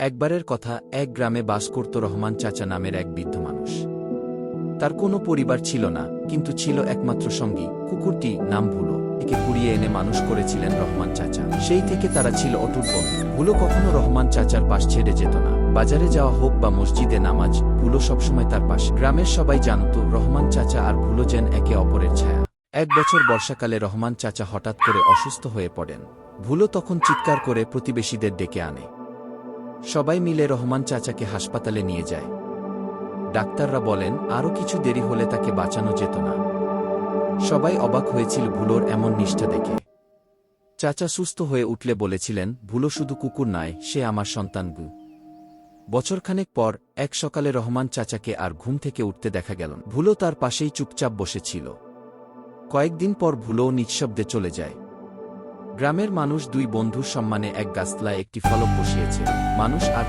একবারের কথা, এক গ্রামে বাস করত রহমান চাচা নামের এক বৃদ্ধ মানুষ। তার কোনো পরিবার ছিল না, কিন্তু ছিল একমাত্র সঙ্গী, কুকুরটি নাম ভুলো, একে কুড়িয়ে এনে মানুষ করেছিলেন রহমান চাচা। সেই থেকে তারা ছিল অটুট বন্ধু। ভুলো কখনো রহমান চাচার পাশ ছেড়ে যেত না। বাজারে যাওয়া হোক বা মসজিদে নামাজ, ভুলো সবসময় তার পাশে। গ্রামের সবাই জানত, রহমান চাচা আর ভুলো যেন একে অপরের ছায়া। এক বছর বর্ষাকালে রহমান চাচা হঠাৎ করে অসুস্থ হয়ে পড়েন। ভুলো তখন চিৎকার করে প্রতিবেশীদের ডেকে আনে। সবাই মিলে রহমান চাচাকে হাসপাতালে নিয়ে যায়। ডাক্তাররা বলেন আরও কিছু দেরি হলে তাকে বাঁচানো যেত না। সবাই অবাক হয়েছিল ভুলোর এমন নিষ্ঠা দেখে। চাচা সুস্থ হয়ে উঠলে বলেছিলেন, ভুলো শুধু কুকুর নয়, সে আমার সন্তান গু। বছরখানেক পর, এক সকালে রহমান চাচাকে আর ঘুম থেকে উঠতে দেখা গেল। ভুলো তার পাশেই চুপচাপ বসেছিল। কয়েকদিন পর ভুলোও নিঃশব্দে চলে যায়। গ্রামের মানুষ দুই বন্ধুর সম্মানে এক গাছতলায় একটি ফলক বসিয়েছে। মানুষ আর